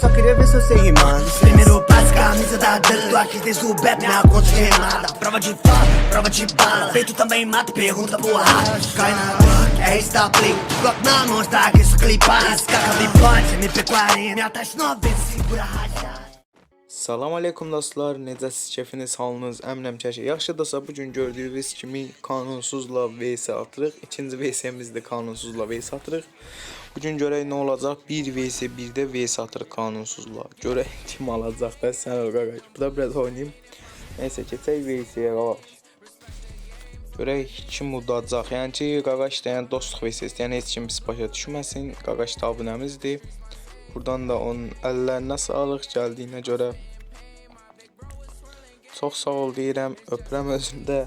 só queria ver se você rimando. Primeiro passo, camisa da Tu aqui desde o Bep na conta de remada. Prova de fala, prova de bala. Peito também mata, pergunta pro rato Cai na droga, é está play Bloco na mão, está aqui isso clipado Escaca bipante, MP40 Minha taxa 90, segura rajada Salam aleykum dostlar, necəsiz keyfiniz, halınız, əminəm ki, şey yaxşıdırsa, bu gün gördüyünüz kimi qanunsuzla VS atırıq. İkinci VS-miz də qanunsuzla VS atırıq. Bu gün görək nə olacaq? 1 VS 1-də VS atırıq qanunsuzla. Görək kim alacaq da sən ol qaqaş. Bu da biraz oynayım. Nəysə, keçək VS-yə qaqaş. Görək kim udacaq. Yəni ki, qaqaş da yəni dostluq VS, yəni heç kim başa düşməsin. Qaqaş da abunəmizdir. Buradan da onun əllərinə sağlıq gəldiyinə görə Çox sağ ol deyirəm, öpürəm özündə.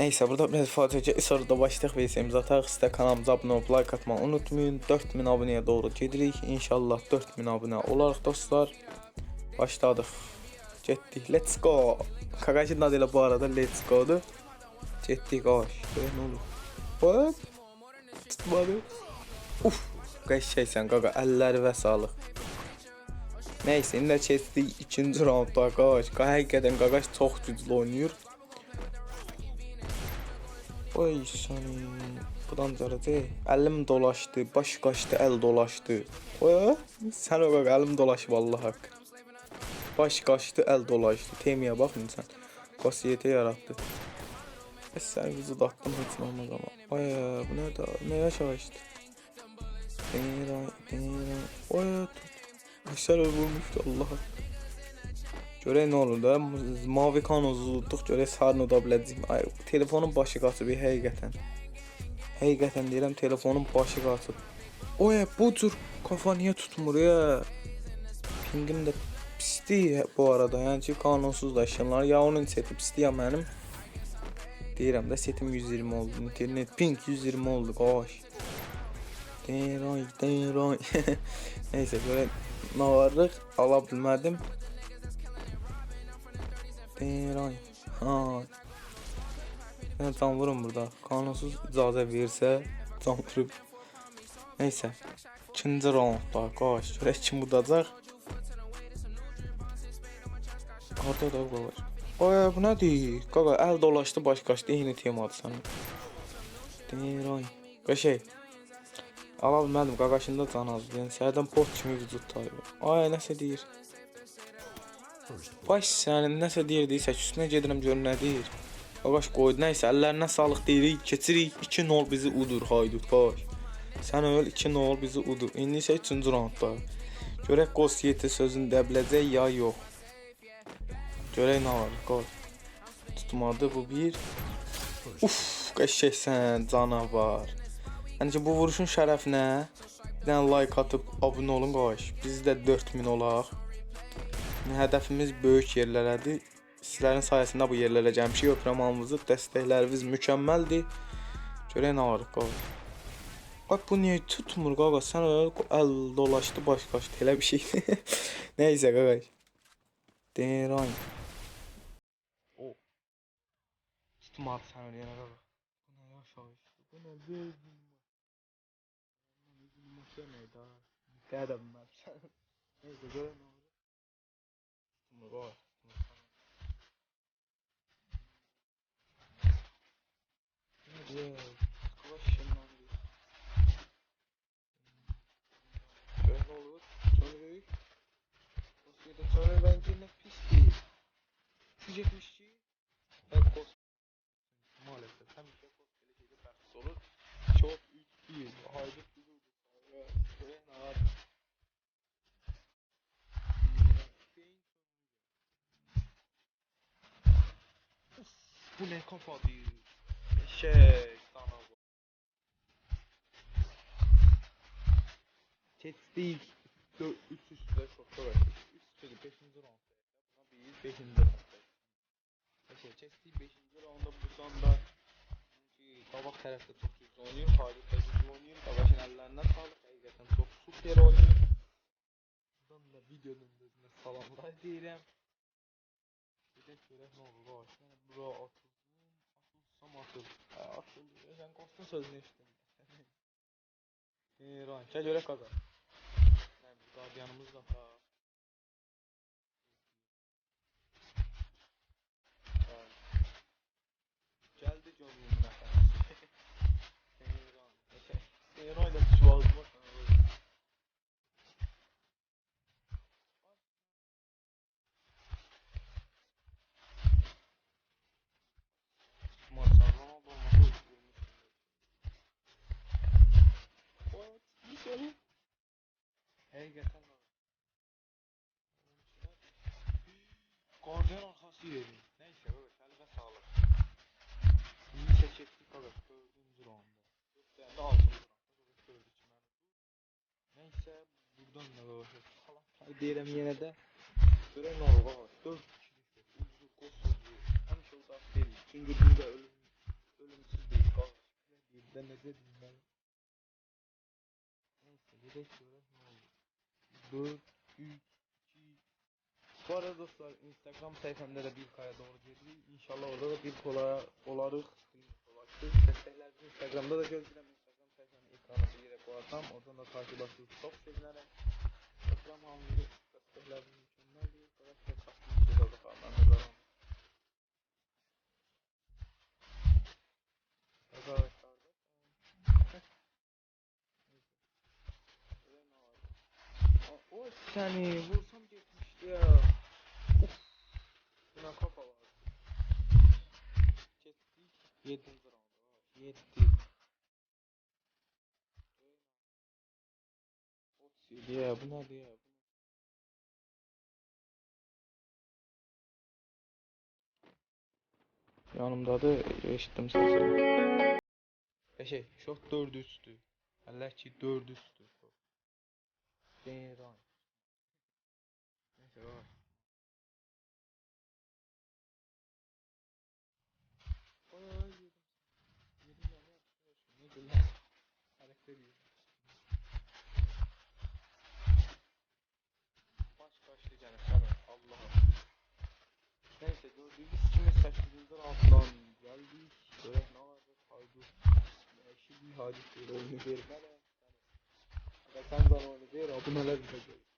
Neyse burada biraz Fatih'e sonra da başlayaq VS'mizi ataq. Sizə kanalımıza abunə olub like atmağı unutmayın. 4000 abunəyə doğru gedirik. İnşallah 4000 abunə olarıq dostlar. Başladıq. Getdik. Let's go. Kakaşın adı ilə bu arada Let's Go'dur. Getdik qaş. Görək nə olur. Hop. Tutmadı. Uf. Qəşəksən qaqa. Əlləri və sağlıq. Neyse indi keçdik ikinci raundda qaç. Həqiqətən qaqaş çox güclü oynayır. Oy səni. Buradan gələcək. Əlim dolaşdı, baş qaçdı, əl dolaşdı. Oy, sən o qaqa əlim dolaşıb Allah haqq. Baş qaçdı, əl dolaşdı. Temiyə baxın sən. Qasiyyətə yaratdı. Bəs sən qızı daxtın heç nə olmaz amma. Ay, bu nədə? Nə yaşamışdı? Deyirəm, deyirəm. Oy, tut. Aşağı vurmuşdu Allah haqq. Görək nə olur da. Mavi kanozu tutduq, görək sarını da biləcəyik. Ay, telefonun başı qaçıb həqiqətən. Həqiqətən deyirəm, telefonun başı qaçıb. Oy, bu cür kafa niyə tutmur ya? Pingim də pisdir bu arada. Yəni ki, qanunsuz daşınlar. Ya onun seti pisdir ya mənim. Deyirəm də setim 120 oldu. İnternet ping 120 oldu. Qaş. Deyirəm. Neyse görək nə varıq. Ala bilmədim. Deyirəm. Ha. Ben tam vurum burada. Kanunsuz icazə versə can vurub. Neyse. İkinci raundda qaş. Görək kim udacaq. Orada da var. Ay bu nədir? Qaqa əl dolaşdı, baş qaçdı, eyni temadır sənin. Deyirəm. Qəşəng. Ala bilmədim, qaqaşında can azdı. Yəni səhərdən pot kimi vücud tayı. Ay nəsə deyir. Baş sənin nəsə deyir deyirsə, üstünə gedirəm görüm nə deyir. Qaqaş qoydu, nəysə əllərinə sağlıq deyirik, keçirik. 2-0 bizi udur haydut qaş. Sən öl 2-0 bizi udur. İndi isə 3-cü raundda. Görək Qos 7 sözündə biləcək ya yox. Görək nə var, qaş. Tutmadı bu bir. Uf, qəşəksən canavar. Yəni ki bu vuruşun şərəfinə bir dənə like atıb abunə olun qaş. Biz də 4000 olaq. Hədəfimiz böyük yerlərədir. Sizlərin sayəsində bu yerlərə gəlmişik. Öpürəm hamınızı. Dəstəkləriniz mükəmməldir. Görək nə var qaqa. Bak bu niyə tutmur qaqa? Sən öyle əl dolaşdı, baş qaçdı. Elə bir şey. Nəysə qaqa. Deyirəm. O. Tutmadı sən öyle qaqa. Bu nə yaşayış? Bu mən. Neysə görək nə olur. Tutmur qaqa. Yeah, question on this. Şöyle ne olur? Şöyle büyük. Dosyada sonra bence ne pis değil. Düşecekmiş ki. Evet kos. Maalesef hem şey kos geleceğinde persis olur. Çok üst değil. Haydi bizi uydu. Şöyle ne var? Uf, bu ne kafa değil. Şey, sana bu. Kestik. Dört, üç üstte şokta verdik. Üst üste beşinci roundda. Buna bir beşinci roundda. Şey, kestik beşinci roundda bu sonda. Çünkü tabak tarafta çok güzel oynuyor. Da güzel oynuyor. Tabakın ellerine sağlık. Hakikaten çok süper oynuyor. Buradan da videonun özüne salamlar deyirəm. Bir də görək nə olur. Bura atılsın. Atılsam atıl. Hə, atıldı. Sən qostun sözünü eşitdin. İran. Gəl görək qaqa. Nə bu da Hey geçen var. Gardiyan arkası yedi. Neyse evet eline sağlık. İyi ses ettik evet dördüncü rounda. Yok yani de altıncı rounda. Evet dördü çimen. Neyse buradan da böyle falan. Hadi diyelim yine de. Gören ne olur bak. Dört kişi. Uzun koşucu. Hem şey uzak değil. Çünkü burada ölüm, ölümsüz değil. Kalmış. Bir de ne dedim ben. Neyse gerek gören ne olur. 4, 3, 2 Bu arada dostlar Instagram sayfamda da bir kaya doğru geliyor. İnşallah orada da bir kola olarıq. Ulaştık. Desteklerinizi Instagram'da da gözləyirəm. Instagram sayfamın ekranı bir yere koyarsam oradan da takip edirsiniz. Çok sevinirəm. Instagram hamılı destekleriniz mükemmeldir. Arkadaşlar takip ediyoruz bakalım. Nazaran. Arkadaşlar da Öyle ne var? O seni vursam geçmişti ya. Uf. Buna kafa var. Kestik. Yedinci rounda var. Yetti. Otuz yedi ya. Bu nedir ya? Bu ne? Yanımdadır. Eşittim sesini. E şey, şok dördü üstü. Allah ki dördü üstü. Şok. Neyse bak. Ay yedim. Yedim ya ne yapıyorsun? Ne lan? Karakter yiyor. Baş başlayacağım sana. Allah'ım. Neyse dördüncü sikimiz sekizinci altından geldik. Böyle ne var be kaydı. Ya şimdi hadis böyle oyunu verme de. Ya sen oyunu ver abi neler bitecek.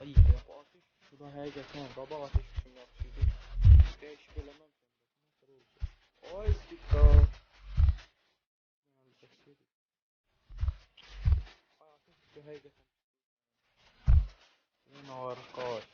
sayı şey yap. Atış həqiqətən atış eləməm sən də. Nə? Ay sikka. Atış həqiqətən. Nə var.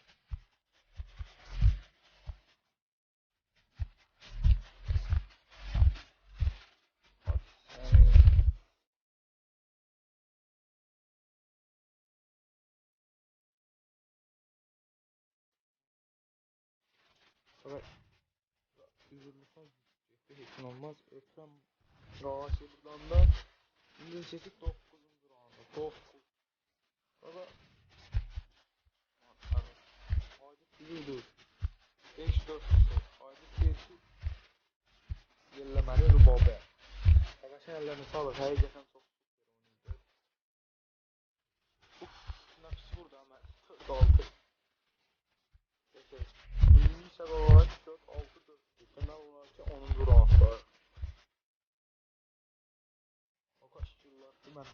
Fakat üzülürsen hiç olmaz. Ekrem Gavaşı buradan da İngilizcesi 9. rounda. 9. Fakat hani Aydın üzüldü. 5 4 Aydın geçti. Yellemeli Rubabe. Arkadaşlar ellerine sağlık. Heyecandan çok süper oynuyordu. Uf, nefis vurdu ama 46. Şaka olarak 4 6 4. Temel olarak 10. roundda. O kaç yıllardı ben.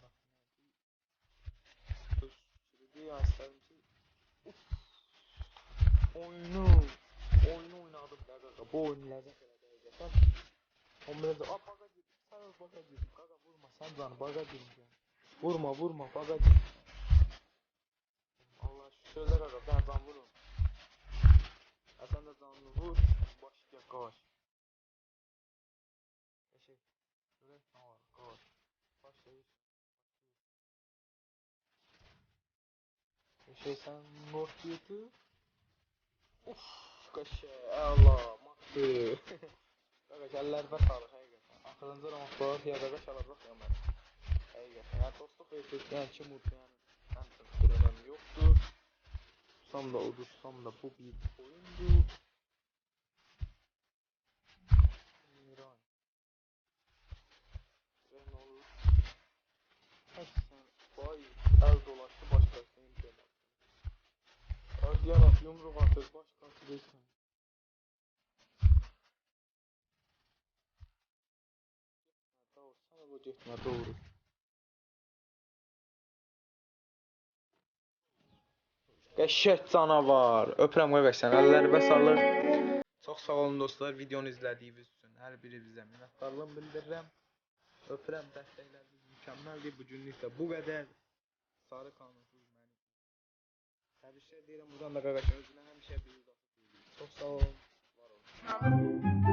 Söz sürüdü ya isterim ki. Uf. Oyunu. Oyunu oynadım kanka. Bu oyunlarda kadar diyeceğim. Onları da aa baga girdim. Sen baga girdim. Kanka vurma sen canı baga girdim. Vurma vurma baga girdim. Allah şu söyle kanka ben can vururum. Ya sen de canlı vur. Baş. Ya şey. Şöyle ne var kaç. Başlayış. Ya şey sen North Viet'i. Uf kaşı Allah maktı. Kanka ellerine sağlık geçen. Akılınca ramatlar ya da çalacak ya ben. Hey geçen. Yani dostluk ettik yani kim mutlu yani. Ben çok bir önemi yoktu. Tutsam da udursam da bu bir oyundu. Gardiyan yumruk atır başkası değil sen. O getmə doğru. Qəşəng canavar. Öpürəm qoy sən. Əlləri bəsalır. Çox sağ olun dostlar videonu izlədiyiniz üçün. Hər birinizə minnətdarlığımı bildirirəm. Öpürəm dəstəkləriniz mükəmməldir. Bu günlük də bu qədər. Sarı qanunsuz Təbriklər deyirəm buradan da qardaşlarımızla həmişə bizi Çox sağ olun, var olun.